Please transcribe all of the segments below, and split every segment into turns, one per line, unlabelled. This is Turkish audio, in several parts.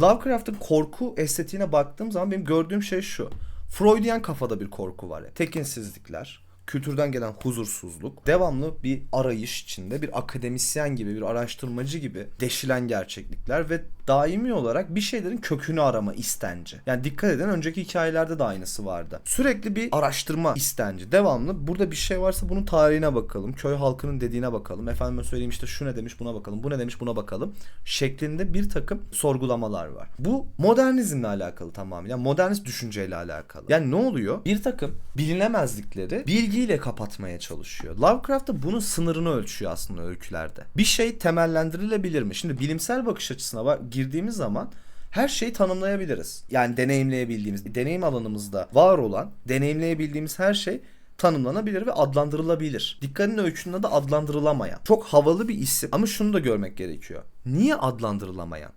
Lovecraft'ın korku estetiğine baktığım zaman benim gördüğüm şey şu. Freudian kafada bir korku var. ya. Tekinsizlikler, kültürden gelen huzursuzluk, devamlı bir arayış içinde bir akademisyen gibi, bir araştırmacı gibi deşilen gerçeklikler ve daimi olarak bir şeylerin kökünü arama istenci. Yani dikkat edin önceki hikayelerde de aynısı vardı. Sürekli bir araştırma istenci. Devamlı burada bir şey varsa bunun tarihine bakalım. Köy halkının dediğine bakalım. Efendime söyleyeyim işte şu ne demiş buna bakalım. Bu ne demiş buna bakalım. Şeklinde bir takım sorgulamalar var. Bu modernizmle alakalı tamamen. Yani modernist düşünceyle alakalı. Yani ne oluyor? Bir takım bilinemezlikleri bilgiyle kapatmaya çalışıyor. Lovecraft da bunun sınırını ölçüyor aslında öykülerde. Bir şey temellendirilebilir mi? Şimdi bilimsel bakış açısına bak- girdiğimiz zaman her şeyi tanımlayabiliriz. Yani deneyimleyebildiğimiz, deneyim alanımızda var olan, deneyimleyebildiğimiz her şey tanımlanabilir ve adlandırılabilir. Dikkatinin öykünün adı adlandırılamayan. Çok havalı bir isim ama şunu da görmek gerekiyor. Niye adlandırılamayan?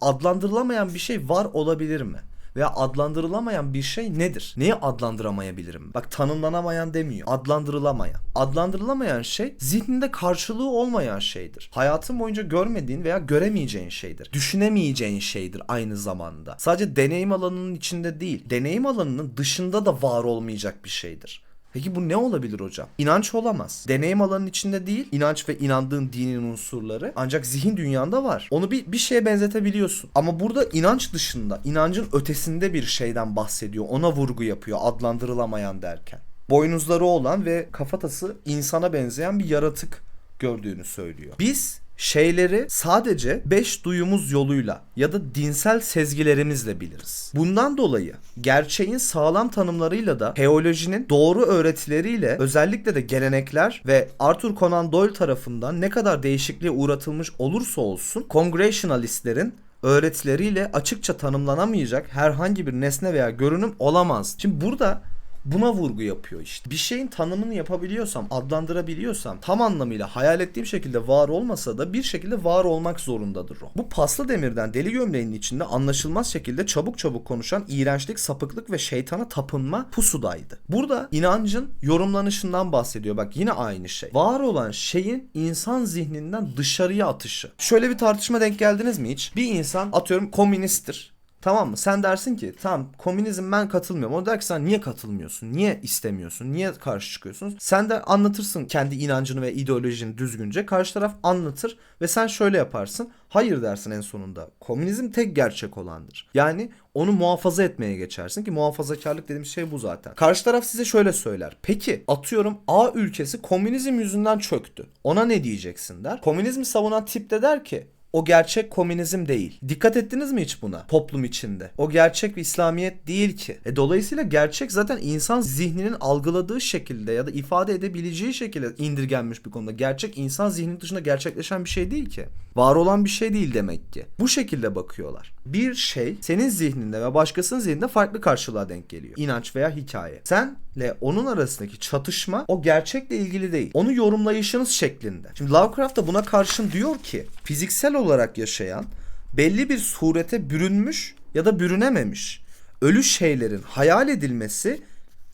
Adlandırılamayan bir şey var olabilir mi? Veya adlandırılamayan bir şey nedir? Neyi adlandıramayabilirim? Bak tanımlanamayan demiyor. Adlandırılamayan. Adlandırılamayan şey zihninde karşılığı olmayan şeydir. Hayatın boyunca görmediğin veya göremeyeceğin şeydir. Düşünemeyeceğin şeydir aynı zamanda. Sadece deneyim alanının içinde değil, deneyim alanının dışında da var olmayacak bir şeydir. Peki bu ne olabilir hocam? İnanç olamaz. Deneyim alanının içinde değil, inanç ve inandığın dinin unsurları ancak zihin dünyanda var. Onu bir, bir şeye benzetebiliyorsun. Ama burada inanç dışında, inancın ötesinde bir şeyden bahsediyor. Ona vurgu yapıyor adlandırılamayan derken. Boynuzları olan ve kafatası insana benzeyen bir yaratık gördüğünü söylüyor. Biz şeyleri sadece beş duyumuz yoluyla ya da dinsel sezgilerimizle biliriz. Bundan dolayı gerçeğin sağlam tanımlarıyla da teolojinin doğru öğretileriyle özellikle de gelenekler ve Arthur Conan Doyle tarafından ne kadar değişikliğe uğratılmış olursa olsun Congregationalistlerin öğretileriyle açıkça tanımlanamayacak herhangi bir nesne veya görünüm olamaz. Şimdi burada buna vurgu yapıyor işte. Bir şeyin tanımını yapabiliyorsam, adlandırabiliyorsam tam anlamıyla hayal ettiğim şekilde var olmasa da bir şekilde var olmak zorundadır o. Bu paslı demirden deli gömleğinin içinde anlaşılmaz şekilde çabuk çabuk konuşan iğrençlik, sapıklık ve şeytana tapınma pusudaydı. Burada inancın yorumlanışından bahsediyor. Bak yine aynı şey. Var olan şeyin insan zihninden dışarıya atışı. Şöyle bir tartışma denk geldiniz mi hiç? Bir insan atıyorum komünisttir. Tamam mı? Sen dersin ki tamam komünizm ben katılmıyorum. O der ki sen niye katılmıyorsun? Niye istemiyorsun? Niye karşı çıkıyorsun? Sen de anlatırsın kendi inancını ve ideolojini düzgünce. Karşı taraf anlatır ve sen şöyle yaparsın. Hayır dersin en sonunda. Komünizm tek gerçek olandır. Yani onu muhafaza etmeye geçersin ki muhafazakarlık dediğim şey bu zaten. Karşı taraf size şöyle söyler. Peki atıyorum A ülkesi komünizm yüzünden çöktü. Ona ne diyeceksin der. Komünizmi savunan tip de der ki o gerçek komünizm değil. Dikkat ettiniz mi hiç buna toplum içinde? O gerçek bir İslamiyet değil ki. E dolayısıyla gerçek zaten insan zihninin algıladığı şekilde ya da ifade edebileceği şekilde indirgenmiş bir konuda. Gerçek insan zihninin dışında gerçekleşen bir şey değil ki. Var olan bir şey değil demek ki. Bu şekilde bakıyorlar. Bir şey senin zihninde ve başkasının zihninde farklı karşılığa denk geliyor. İnanç veya hikaye. Senle onun arasındaki çatışma o gerçekle ilgili değil. Onu yorumlayışınız şeklinde. Şimdi Lovecraft da buna karşın diyor ki fiziksel olarak yaşayan belli bir surete bürünmüş ya da bürünememiş ölü şeylerin hayal edilmesi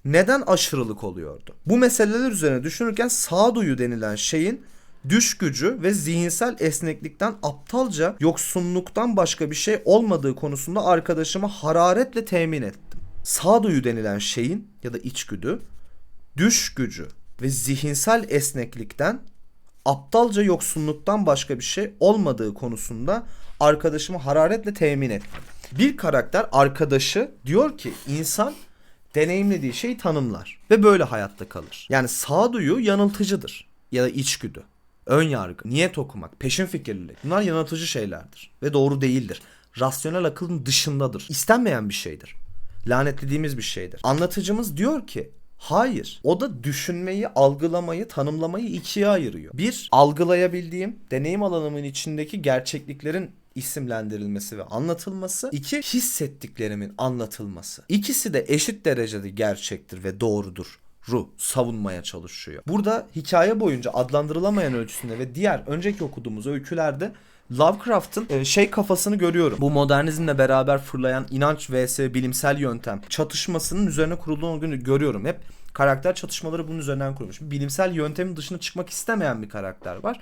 neden aşırılık oluyordu? Bu meseleler üzerine düşünürken sağduyu denilen şeyin düş gücü ve zihinsel esneklikten aptalca yoksunluktan başka bir şey olmadığı konusunda arkadaşıma hararetle temin ettim. Sağduyu denilen şeyin ya da içgüdü düş gücü ve zihinsel esneklikten aptalca yoksunluktan başka bir şey olmadığı konusunda arkadaşımı hararetle temin ettim. Bir karakter arkadaşı diyor ki insan deneyimlediği şeyi tanımlar ve böyle hayatta kalır. Yani sağduyu yanıltıcıdır ya da içgüdü. Ön yargı, niyet okumak, peşin fikirlilik bunlar yanıltıcı şeylerdir ve doğru değildir. Rasyonel akılın dışındadır. İstenmeyen bir şeydir. Lanetlediğimiz bir şeydir. Anlatıcımız diyor ki Hayır. O da düşünmeyi, algılamayı, tanımlamayı ikiye ayırıyor. Bir, algılayabildiğim, deneyim alanımın içindeki gerçekliklerin isimlendirilmesi ve anlatılması. iki hissettiklerimin anlatılması. İkisi de eşit derecede gerçektir ve doğrudur ru savunmaya çalışıyor. Burada hikaye boyunca adlandırılamayan ölçüsünde ve diğer önceki okuduğumuz öykülerde Lovecraft'ın e, şey kafasını görüyorum. Bu modernizmle beraber fırlayan inanç vs bilimsel yöntem çatışmasının üzerine kurulduğunu görüyorum. Hep karakter çatışmaları bunun üzerinden kurulmuş. Bilimsel yöntemin dışına çıkmak istemeyen bir karakter var.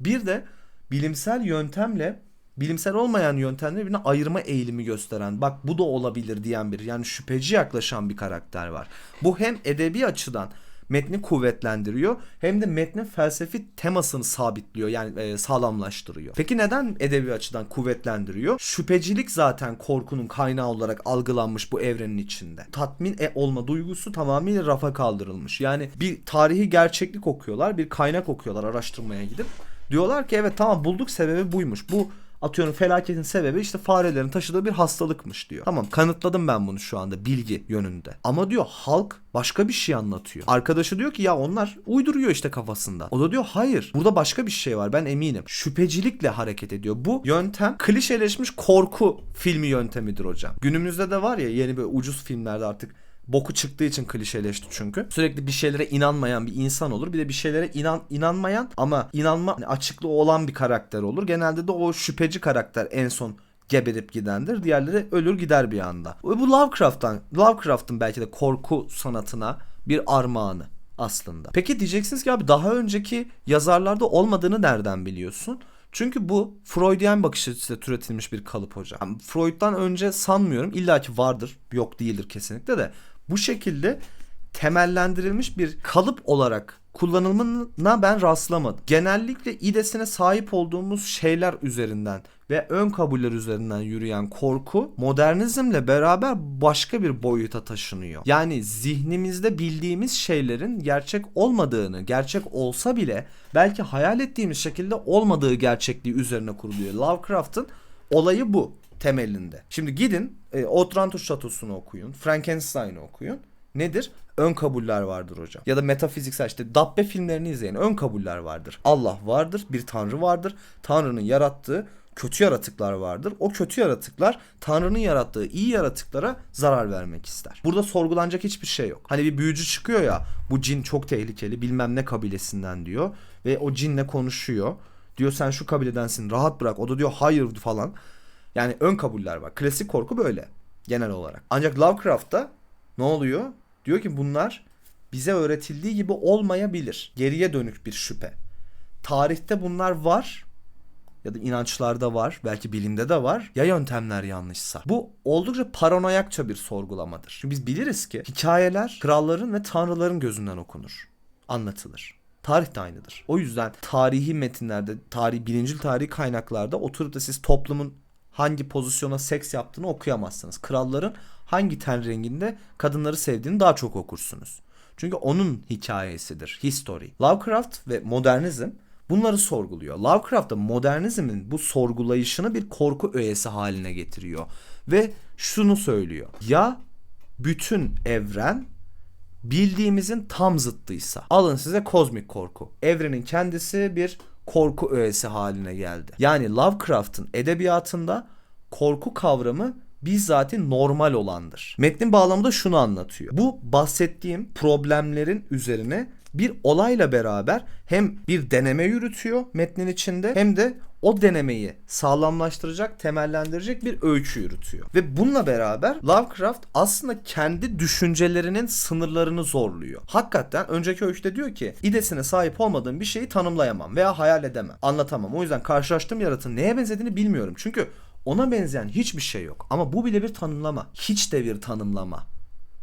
Bir de bilimsel yöntemle bilimsel olmayan yöntemleri birbirine ayırma eğilimi gösteren, bak bu da olabilir diyen bir yani şüpheci yaklaşan bir karakter var. Bu hem edebi açıdan metni kuvvetlendiriyor hem de metnin felsefi temasını sabitliyor yani e, sağlamlaştırıyor. Peki neden edebi açıdan kuvvetlendiriyor? Şüphecilik zaten korkunun kaynağı olarak algılanmış bu evrenin içinde. Tatmin e olma duygusu tamamıyla rafa kaldırılmış. Yani bir tarihi gerçeklik okuyorlar, bir kaynak okuyorlar araştırmaya gidip. Diyorlar ki evet tamam bulduk sebebi buymuş. Bu atıyorum felaketin sebebi işte farelerin taşıdığı bir hastalıkmış diyor. Tamam kanıtladım ben bunu şu anda bilgi yönünde. Ama diyor halk başka bir şey anlatıyor. Arkadaşı diyor ki ya onlar uyduruyor işte kafasında. O da diyor hayır burada başka bir şey var ben eminim. Şüphecilikle hareket ediyor. Bu yöntem klişeleşmiş korku filmi yöntemidir hocam. Günümüzde de var ya yeni bir ucuz filmlerde artık boku çıktığı için klişeleşti çünkü. Sürekli bir şeylere inanmayan bir insan olur. Bir de bir şeylere inan inanmayan ama inanma hani açıklığı olan bir karakter olur. Genelde de o şüpheci karakter en son geberip gidendir. Diğerleri ölür gider bir anda. Ve bu Lovecraft'tan, Lovecraft'ın belki de korku sanatına bir armağanı aslında. Peki diyeceksiniz ki abi daha önceki yazarlarda olmadığını nereden biliyorsun? Çünkü bu Freudian bakış açısıyla türetilmiş bir kalıp hocam. Yani Freud'dan önce sanmıyorum. İlla ki vardır. Yok değildir kesinlikle de bu şekilde temellendirilmiş bir kalıp olarak kullanılımına ben rastlamadım. Genellikle idesine sahip olduğumuz şeyler üzerinden ve ön kabuller üzerinden yürüyen korku modernizmle beraber başka bir boyuta taşınıyor. Yani zihnimizde bildiğimiz şeylerin gerçek olmadığını, gerçek olsa bile belki hayal ettiğimiz şekilde olmadığı gerçekliği üzerine kuruluyor. Lovecraft'ın olayı bu temelinde. Şimdi gidin e, Otranto Şatosu'nu okuyun, Frankenstein'ı okuyun. Nedir? Ön kabuller vardır hocam. Ya da metafiziksel işte Dabbe filmlerini izleyin. Ön kabuller vardır. Allah vardır, bir tanrı vardır. Tanrının yarattığı kötü yaratıklar vardır. O kötü yaratıklar Tanrı'nın yarattığı iyi yaratıklara zarar vermek ister. Burada sorgulanacak hiçbir şey yok. Hani bir büyücü çıkıyor ya bu cin çok tehlikeli bilmem ne kabilesinden diyor. Ve o cinle konuşuyor. Diyor sen şu kabiledensin rahat bırak. O da diyor hayır falan. Yani ön kabuller var. Klasik korku böyle genel olarak. Ancak Lovecraft'ta ne oluyor? Diyor ki bunlar bize öğretildiği gibi olmayabilir. Geriye dönük bir şüphe. Tarihte bunlar var ya da inançlarda var, belki bilimde de var. Ya yöntemler yanlışsa. Bu oldukça paranoyakça bir sorgulamadır. Çünkü biz biliriz ki hikayeler kralların ve tanrıların gözünden okunur, anlatılır. Tarih de aynıdır. O yüzden tarihi metinlerde, tarih, birincil tarihi kaynaklarda oturup da siz toplumun hangi pozisyona seks yaptığını okuyamazsınız. Kralların hangi ten renginde kadınları sevdiğini daha çok okursunuz. Çünkü onun hikayesidir. History. Lovecraft ve modernizm bunları sorguluyor. Lovecraft da modernizmin bu sorgulayışını bir korku öğesi haline getiriyor. Ve şunu söylüyor. Ya bütün evren bildiğimizin tam zıttıysa. Alın size kozmik korku. Evrenin kendisi bir korku öğesi haline geldi. Yani Lovecraft'ın edebiyatında korku kavramı bizzatin normal olandır. Metnin bağlamında şunu anlatıyor. Bu bahsettiğim problemlerin üzerine bir olayla beraber hem bir deneme yürütüyor metnin içinde hem de o denemeyi sağlamlaştıracak, temellendirecek bir öykü yürütüyor. Ve bununla beraber Lovecraft aslında kendi düşüncelerinin sınırlarını zorluyor. Hakikaten önceki öyküde diyor ki idesine sahip olmadığım bir şeyi tanımlayamam veya hayal edemem, anlatamam. O yüzden karşılaştığım yaratığın neye benzediğini bilmiyorum. Çünkü ona benzeyen hiçbir şey yok. Ama bu bile bir tanımlama. Hiç de bir tanımlama.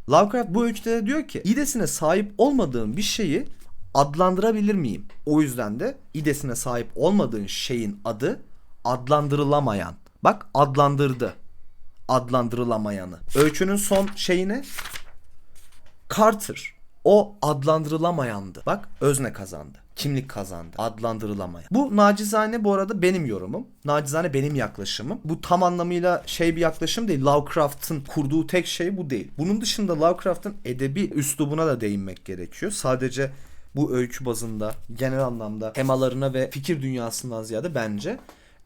Lovecraft bu öyküde de diyor ki idesine sahip olmadığım bir şeyi adlandırabilir miyim? O yüzden de idesine sahip olmadığın şeyin adı adlandırılamayan. Bak adlandırdı. Adlandırılamayanı. Öykünün son şeyi ne? Carter. O adlandırılamayandı. Bak özne kazandı. Kimlik kazandı. Adlandırılamayan. Bu nacizane bu arada benim yorumum. Nacizane benim yaklaşımım. Bu tam anlamıyla şey bir yaklaşım değil. Lovecraft'ın kurduğu tek şey bu değil. Bunun dışında Lovecraft'ın edebi üslubuna da değinmek gerekiyor. Sadece bu öykü bazında genel anlamda temalarına ve fikir dünyasından ziyade bence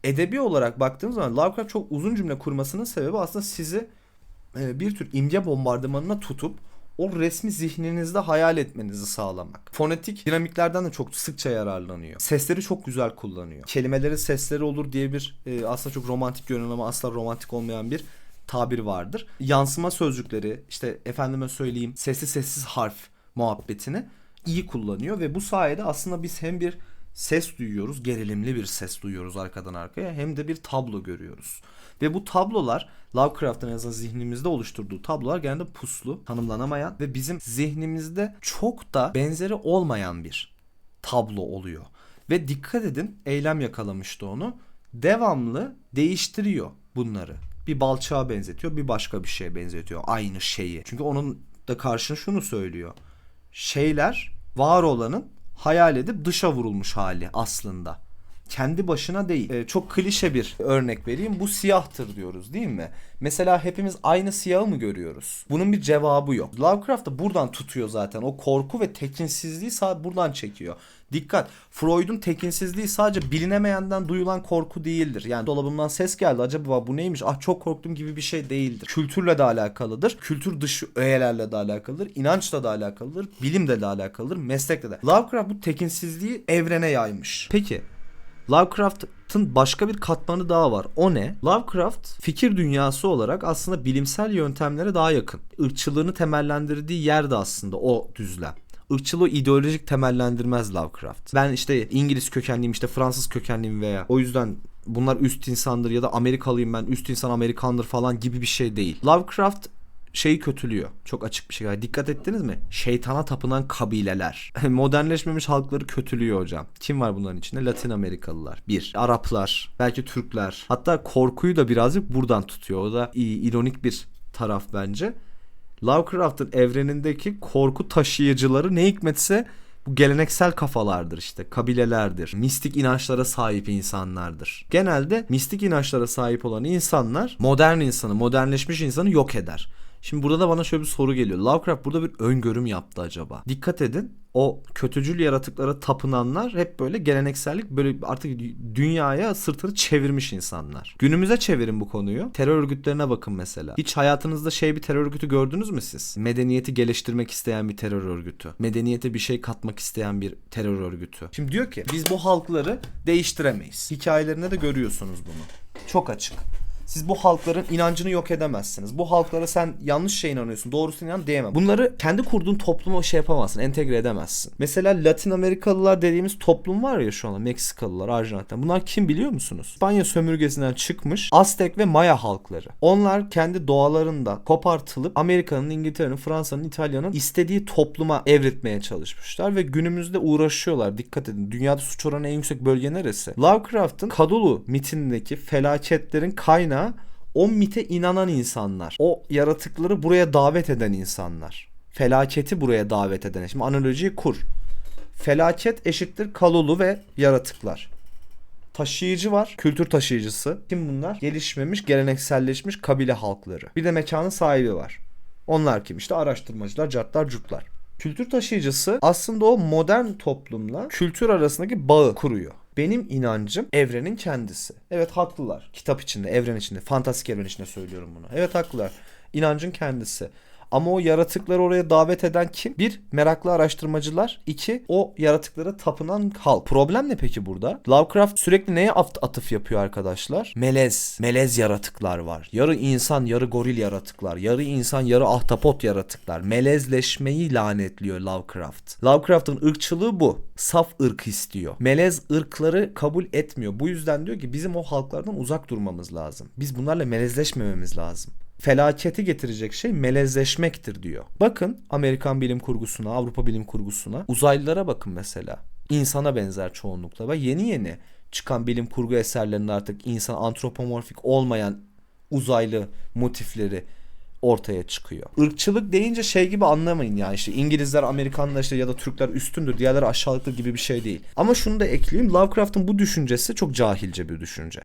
edebi olarak baktığımız zaman Lovecraft çok uzun cümle kurmasının sebebi aslında sizi e, bir tür imge bombardımanına tutup o resmi zihninizde hayal etmenizi sağlamak. Fonetik dinamiklerden de çok sıkça yararlanıyor. Sesleri çok güzel kullanıyor. Kelimelerin sesleri olur diye bir e, aslında çok romantik görünen ama asla romantik olmayan bir tabir vardır. Yansıma sözcükleri işte efendime söyleyeyim sessiz sessiz harf muhabbetini iyi kullanıyor ve bu sayede aslında biz hem bir ses duyuyoruz. Gerilimli bir ses duyuyoruz arkadan arkaya. Hem de bir tablo görüyoruz. Ve bu tablolar Lovecraft'ın en azından zihnimizde oluşturduğu tablolar genelde puslu, tanımlanamayan ve bizim zihnimizde çok da benzeri olmayan bir tablo oluyor. Ve dikkat edin eylem yakalamıştı onu. Devamlı değiştiriyor bunları. Bir balçağa benzetiyor, bir başka bir şeye benzetiyor aynı şeyi. Çünkü onun da karşına şunu söylüyor. Şeyler var olanın hayal edip dışa vurulmuş hali aslında. Kendi başına değil. Ee, çok klişe bir örnek vereyim. Bu siyahtır diyoruz değil mi? Mesela hepimiz aynı siyahı mı görüyoruz? Bunun bir cevabı yok. Lovecraft da buradan tutuyor zaten. O korku ve tekinsizliği sadece buradan çekiyor. Dikkat. Freud'un tekinsizliği sadece bilinemeyenden duyulan korku değildir. Yani dolabımdan ses geldi. Acaba bu neymiş? Ah çok korktum gibi bir şey değildir. Kültürle de alakalıdır. Kültür dışı öğelerle de alakalıdır. inançla da alakalıdır. Bilimle de alakalıdır. Meslekle de. Lovecraft bu tekinsizliği evrene yaymış. Peki Lovecraft'ın başka bir katmanı daha var. O ne? Lovecraft fikir dünyası olarak aslında bilimsel yöntemlere daha yakın. Irkçılığını temellendirdiği yer de aslında o düzlem. Irkçılığı ideolojik temellendirmez Lovecraft. Ben işte İngiliz kökenliyim işte Fransız kökenliyim veya o yüzden bunlar üst insandır ya da Amerikalıyım ben üst insan Amerikandır falan gibi bir şey değil. Lovecraft şeyi kötülüyor. Çok açık bir şekilde. Dikkat ettiniz mi? Şeytana tapınan kabileler. Modernleşmemiş halkları kötülüyor hocam. Kim var bunların içinde? Latin Amerikalılar. Bir. Araplar. Belki Türkler. Hatta korkuyu da birazcık buradan tutuyor. O da ironik bir taraf bence. Lovecraft'ın evrenindeki korku taşıyıcıları ne hikmetse bu geleneksel kafalardır işte, kabilelerdir. Mistik inançlara sahip insanlardır. Genelde mistik inançlara sahip olan insanlar modern insanı, modernleşmiş insanı yok eder. Şimdi burada da bana şöyle bir soru geliyor. Lovecraft burada bir öngörüm yaptı acaba. Dikkat edin. O kötücül yaratıklara tapınanlar hep böyle geleneksellik böyle artık dünyaya sırtını çevirmiş insanlar. Günümüze çevirin bu konuyu. Terör örgütlerine bakın mesela. Hiç hayatınızda şey bir terör örgütü gördünüz mü siz? Medeniyeti geliştirmek isteyen bir terör örgütü. Medeniyete bir şey katmak isteyen bir terör örgütü. Şimdi diyor ki biz bu halkları değiştiremeyiz. Hikayelerinde de görüyorsunuz bunu. Çok açık. Siz bu halkların inancını yok edemezsiniz. Bu halklara sen yanlış şey inanıyorsun, doğrusunu inan diyemem. Bunları kendi kurduğun topluma şey yapamazsın, entegre edemezsin. Mesela Latin Amerikalılar dediğimiz toplum var ya şu anda Meksikalılar, Arjantin. Bunlar kim biliyor musunuz? İspanya sömürgesinden çıkmış Aztek ve Maya halkları. Onlar kendi doğalarında kopartılıp Amerika'nın, İngiltere'nin, Fransa'nın, İtalya'nın istediği topluma evritmeye çalışmışlar ve günümüzde uğraşıyorlar. Dikkat edin. Dünyada suç oranı en yüksek bölge neresi? Lovecraft'ın Kadulu mitindeki felaketlerin kaynağı o mite inanan insanlar. O yaratıkları buraya davet eden insanlar. Felaketi buraya davet eden. Şimdi analojiyi kur. Felaket eşittir kalulu ve yaratıklar. Taşıyıcı var. Kültür taşıyıcısı. Kim bunlar? Gelişmemiş, gelenekselleşmiş kabile halkları. Bir de mekanın sahibi var. Onlar kim? İşte araştırmacılar, cartlar, curtlar. Kültür taşıyıcısı aslında o modern toplumla kültür arasındaki bağı kuruyor. Benim inancım evrenin kendisi. Evet haklılar. Kitap içinde, evren içinde, fantastik evren içinde söylüyorum bunu. Evet haklılar. İnancın kendisi. Ama o yaratıkları oraya davet eden kim? Bir, meraklı araştırmacılar. İki, o yaratıklara tapınan halk. Problem ne peki burada? Lovecraft sürekli neye at- atıf yapıyor arkadaşlar? Melez. Melez yaratıklar var. Yarı insan, yarı goril yaratıklar. Yarı insan, yarı ahtapot yaratıklar. Melezleşmeyi lanetliyor Lovecraft. Lovecraft'ın ırkçılığı bu. Saf ırk istiyor. Melez ırkları kabul etmiyor. Bu yüzden diyor ki bizim o halklardan uzak durmamız lazım. Biz bunlarla melezleşmememiz lazım felaketi getirecek şey melezleşmektir diyor. Bakın Amerikan bilim kurgusuna, Avrupa bilim kurgusuna, uzaylılara bakın mesela. İnsana benzer çoğunlukla ve yeni yeni çıkan bilim kurgu eserlerinde artık insan antropomorfik olmayan uzaylı motifleri ortaya çıkıyor. Irkçılık deyince şey gibi anlamayın yani işte İngilizler, Amerikanlar işte ya da Türkler üstündür, diğerleri aşağılıktır gibi bir şey değil. Ama şunu da ekleyeyim. Lovecraft'ın bu düşüncesi çok cahilce bir düşünce.